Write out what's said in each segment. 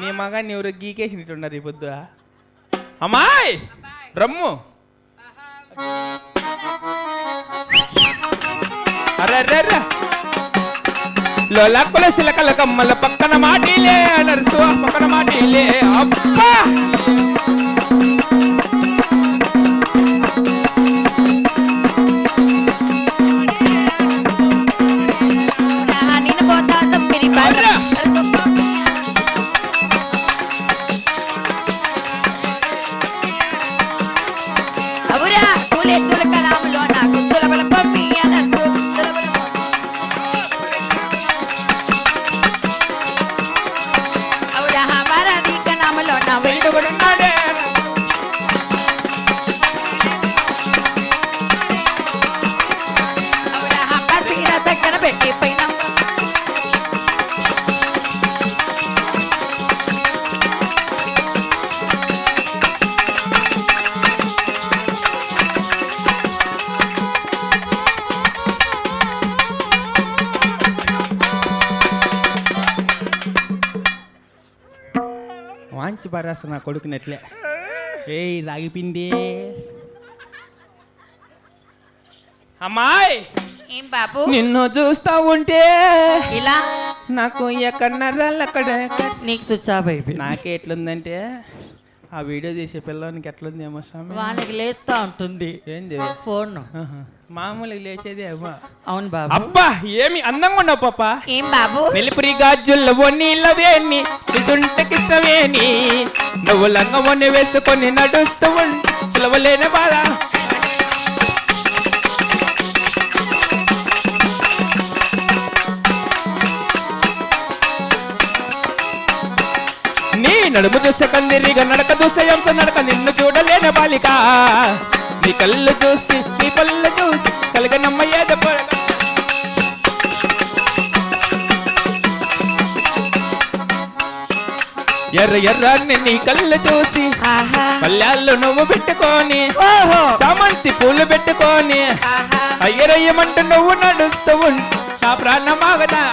నీ మగాన్ని ఎవరు గీకేసినట్టున్నారు ఈ పొద్దు అమ్మాయి! రమ్ము. అరే అరే అరే. లోలక్కుల సిలకల కమ్మల పక్కన మాటిలే నర్సు పక్కన మాటిలే. అబ్బా! వాంచి పారేస్తా నా కొడుకునట్లే ఏయ్ రాగిపిండి. అమ్మాయి! ఏం బాబు? నిన్ను చూస్తా ఉంటే ఇలా? నాకు ఎక్కడన్నారాళ్ళు అక్కడ నీకు అయిపోయింది. నాకే ఎట్లుందంటే ఆ వీడియో తీసే పిల్లోనికి ఎట్లుంది ఏమో స్వామి? వాళ్ళకి లేస్తా ఉంటుంది. ఏంది? ఫోన్. మామూలుగా లేచేది ఏమో అవును బాబు. అబ్బా ఏమి అందంగా ఉన్నావు పాప? ఏం బాబు? మెలిపురి గాజుల్లో నీళ్ళవేని నిజుంటకిష్టమేని నువ్వు లంగమొని వేసుకొని నడుస్తూ ఉంటే పిలవలేని బాధ. నడుము చూస్తే కందిరిగా నడక చూస్తే ఎంత నడక నిన్ను చూడలేని బాలిక. నీ కళ్ళు చూసి నీ పళ్ళు చూసి కలగనమ్మ ఏదో. ఎర్ర ఎర్రని నీ కళ్ళు చూసి పల్లెల్లో నువ్వు పెట్టుకొని చామంతి పూలు పెట్టుకొని అయ్యరయ్యమంటూ నువ్వు నడుస్తూ ఉంటే నా ప్రాణమాగదా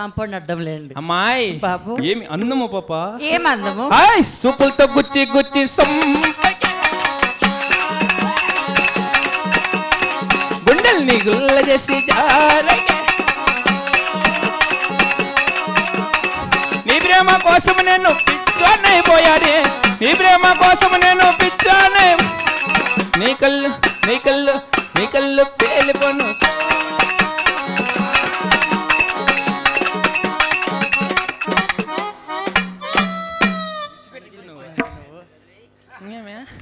కాంపౌండ్ అడ్డం లేండి. అమ్మాయి బాబు. ఏమి అందము పాప? ఏం అందము? హాయ్ సూపులతో గుచ్చి గుచ్చి సం గుండెల్ని గుల్ల చేసి. నీ ప్రేమ కోసం నేను పిచ్చోనైపోయానే నీ ప్రేమ కోసం నేను పిచ్చోనే. నీ కళ్ళు నీ కళ్ళు నీ కళ్ళు పేలిపోను.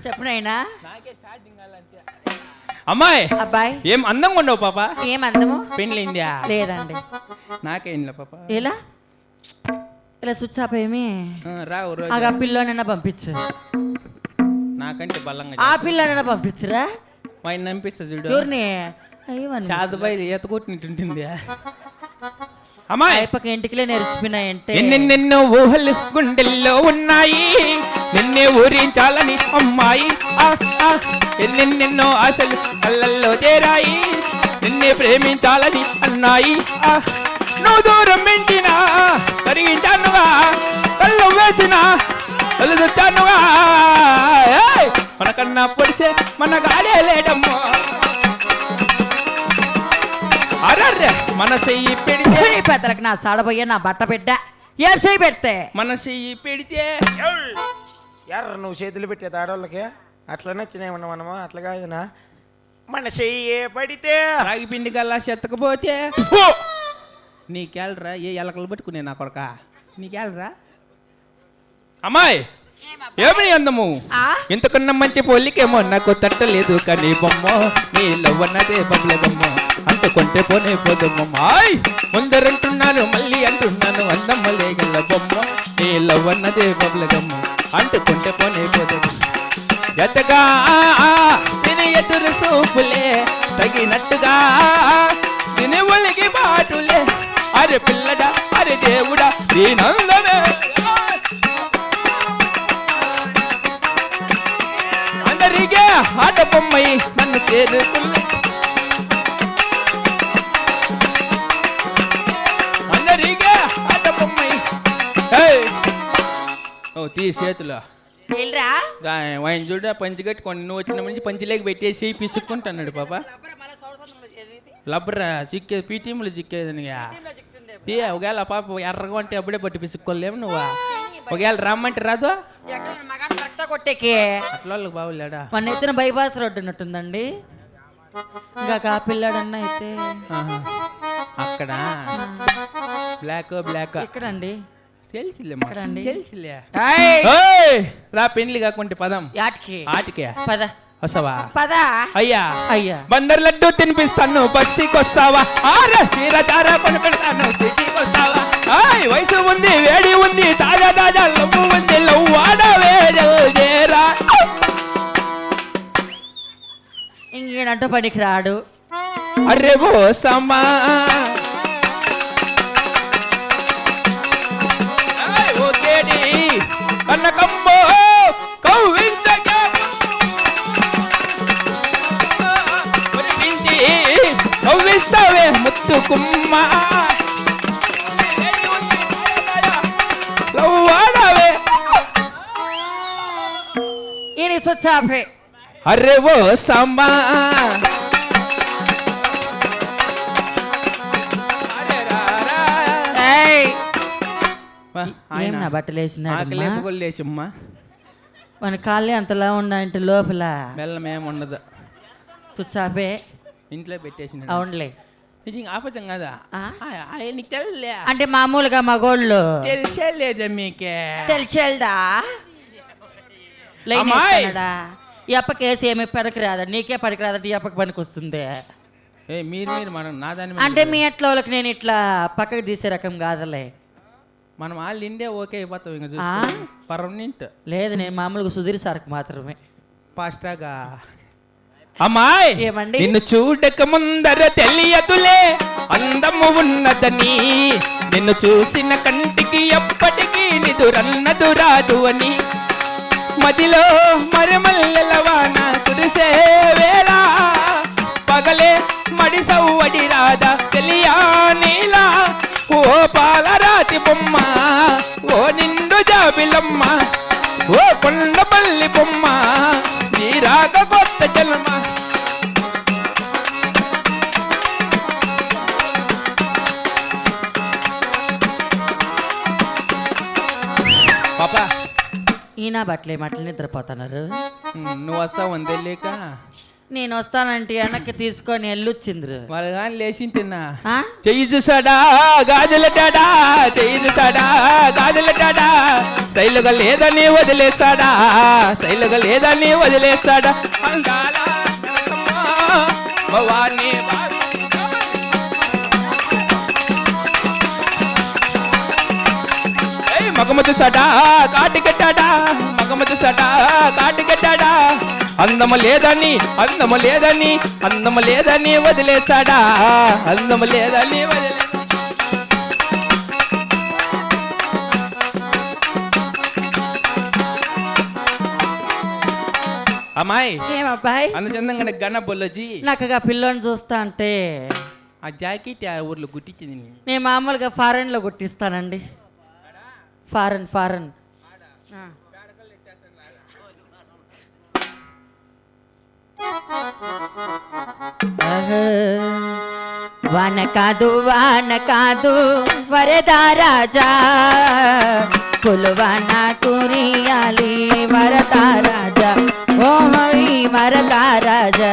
చెప్పునైనా అమ్మాయి అబ్బాయి. ఏం అందంగా ఉండవు పాప? ఏం అందము? పెళ్ళిందా? లేదండి. నాకేంలే పాప. ఎలా? ఇలా స్విచ్ ఆఫ్ ఏమి? రావు ఆ పిల్లోనైనా పంపించు. నాకంటే బలంగా ఆ పిల్లోనైనా పంపించురా. ఆయన నంపిస్తా చూడు. ఎవరిని? అయ్యో కొట్టినట్టుంటుంది అమ్మాయి! అయిపోక ఇంటికిలే నెరిసిపోయినాయంటే ఎన్నెన్నెన్నో ఊహలు గుండెల్లో ఉన్నాయి. నిన్నే ఊరించాలని అమ్మాయి. ఎన్నెన్నెన్నో ఆశలు కళ్ళల్లో చేరాయి నిన్నే ప్రేమించాలని అన్నాయి. నువ్వు దూరం పెంచినా కరిగించానుగా? కళ్ళు వేసిన? వదిలిచానుగా ఏయ్! మనకన్నా పొడిసే మన గాడే లేడమ్మో. అరర్రే మన చెయ్యి పెడితే పెద్దలకు నా సాడబోయే నా బట్ట బిడ్డ ఏం చేయి పెడితే? మన చెయ్యి పెడితే ఎర్ర నువ్వు చేతులు పెట్టేది ఆడవాళ్ళకి అట్లనే వచ్చినాయమన్నా మనము? అట్లా కాదునా? మన చెయ్యి పడితే. రాగి పిండి గల్లా చెత్తకపోతే. నీకేళ్ళరా? ఏ ఎలకలు పట్టుకునే నా కొడక? నీకేళ్ళరా? అమ్మాయి! ఏమి అందము? ఆ? ఇంతకన్నా మంచి పోలికేమో నాకు తట్టలేదు కానీ బొమ్మ. నీ లవ్వన్నదే బొమ్మల బొమ్మ. అంటుకుంటే పోనే పోదమ్మ ఆయ్! ముందరంటున్నాను మళ్ళీ అంటున్నాను అందమ్మ లేగల బొమ్మ. నీ లవ్వన్నదే బొమ్మల బొమ్మ అంటుకుంటే పోనే పోదమ్మ ఎత్తగా తిని ఎదురు సూపులే తగినట్టుగా తిని ఒలిగి బాటులే. అరే పిల్లడా అరే దేవుడా దీనందమే అందరిగే ఆట బొమ్మై నన్ను చేరుకున్న ఓ తీ చేతులు. వెళ్ళరా? ఆయన చూడ పంచి కట్టుకోండి నువ్వు వచ్చిన నుంచి పంచిలేకి పెట్టేసి పిసుక్కుంటున్నాడు పాప. లబ్బరా చిక్కే పీటీఎంలో చిక్కేది తీ ఒకవేళ పాప ఎర్రగా ఉంటే అప్పుడే పట్టి పిసుక్కోలేము నువ్వు. ఒకవేళ రమ్మంటే రాదు. కొట్టేకి. అట్లా బాగులేడా మన ఎత్తున బైపాస్ రోడ్డు ఉన్నట్టుందండి ఇంకా ఆ పిల్లాడన్నా అయితే. అక్కడ? Block block. ఎక్కడండి తెలుసులే ఎక్కడండి? తెలుసులే ఏయ్! ఓయ్! రా పెండ్లి కాకుంటే పదం. యాటికి? ఆటికే. పద. వస్తావా? పద. అయ్యా. అయ్యా. బందర్ లడ్డు తినిపిస్తాను బస్సీకొస్తావా? ఆరా చీర పెడతాను సిటీకి వస్తావా ఆయ్ వయసు ఉంది వేడి ఉంది తాజా తాజా లవ్వు ఉంది లవ్వాడ వేరా ఇంకేనంటూ పనికి రాడు? అరే ఓ సమా అరే రా. ఏయ్! వా, ఏం ఆయన. నా బట్టలు వేసినాడు ఆకలేపుకొల్లేసమ్మా మన కాళ్ళే అంతలా ఉన్నాయంటే లోపల. బెల్లం ఏముండదు స్వచ్ఛాపే ఇంట్లో పెట్టేసిన అవునులే. నిజంగా ఆపదం కదా? నీకు అంటే మామూలుగా మగోళ్ళు. తెలిసే లేదా మీకే. తెలిసేదా లైన్ అమ్మాయ్! వేస్తున్నాడా? ఈ అప్పకి వేసి ఏమి పనికిరాదా? నీకే పనికిరాదంటే ఈ అప్పకి పనికి వస్తుంది ఏ మీరు మీరు మనం నా దాని మీద అంటే మీ ఎట్లా వాళ్ళకి నేను ఇట్లా పక్కకు తీసే రకం కాదులే. మనం వాళ్ళు ఇండే ఓకే అయిపోతాం ఇంకా ఆ? పర్మనెంట్. లేదు నేను మామూలుగా సుధీర్ సార్కి మాత్రమే. ఫాస్ట్గా అమ్మాయి! ఏమండి? నిన్ను చూడక ముందర తెలియదులే. అందము ఉన్నదని నిన్ను చూసిన కంటికి ఎప్పటికీ నిదురన్నదు రాదు అని. మదిలో మరిమల్లవాన కురిసే వేళ. పగలే మడి సవ్వడి రాదా తెలియా నీలా. ఓ పాలరాతి బొమ్మ ఓ నిండు జాబిలమ్మ ఓ కొండపల్లి బొమ్మ నీ రాక కొత్త జన్మ ఈయన బట్టలే మట్టలు నిద్రపోతున్నారు? నువ్వు వస్తావు అంతే లేక? నేను వస్తానంటే వెనక్కి తీసుకొని వెళ్ళొచ్చిండ్రు వాళ్ళు కానీ లేచి తిన్నా? చెయ్యి చూసాడా? గాజులటాడా చెయ్యి చూసాడా? గాజులటాడా స్టైలుగా లేదని వదిలేసాడా స్టైలుగా లేదని వదిలేసాడా భవానీ భావి. ఏయ్ మగమతి సడా కాటికెట్టాడా మగమతి సడా కాటికెట్టాడా అందము లేదని అందము లేదని అందము లేదని వదిలేసాడా అందము లేదని వదిలే అమ్మాయి ఏమబ్బాయి? అందచందంగా గన్న బొల్లజీ నాకు పిల్లోని చూస్తా అంటే. ఆ జాకెట్ ఆ ఊర్లో గుట్టించింది. నేను. మామూలుగా ఫారెన్లో కుట్టిస్తానండి ఫారెన్ ఫారెన్ ఆ. ఆహా. వాన కాదు వాన కాదు వరదా రాజా కులువాన కురియాలి వరదా రాజా ఓహోయ్ వరదా రాజా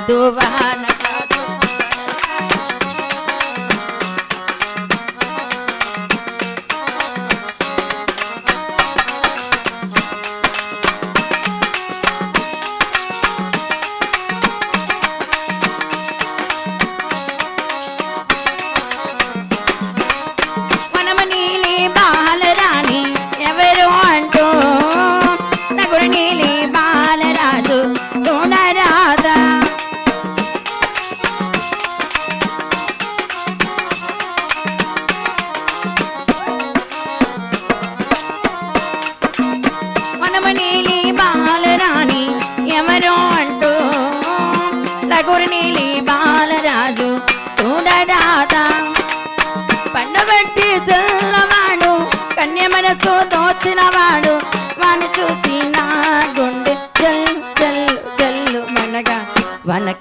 মধুবানা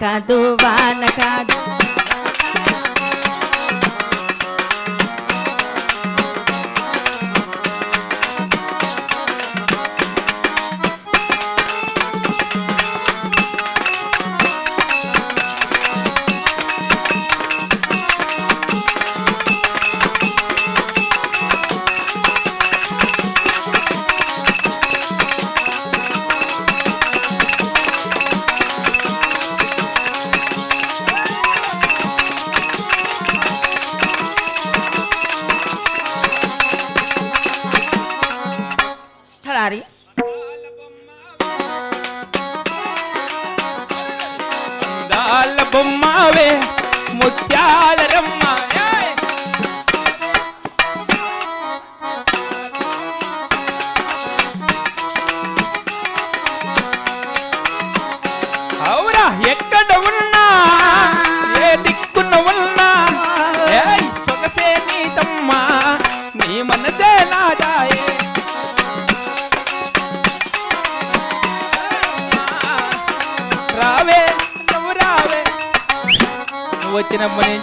কাঁদো।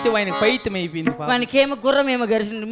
పైత్యం ఆయనకు అయిపోయింది వానికి ఏమో గుర్రం ఏమో గరిచింది.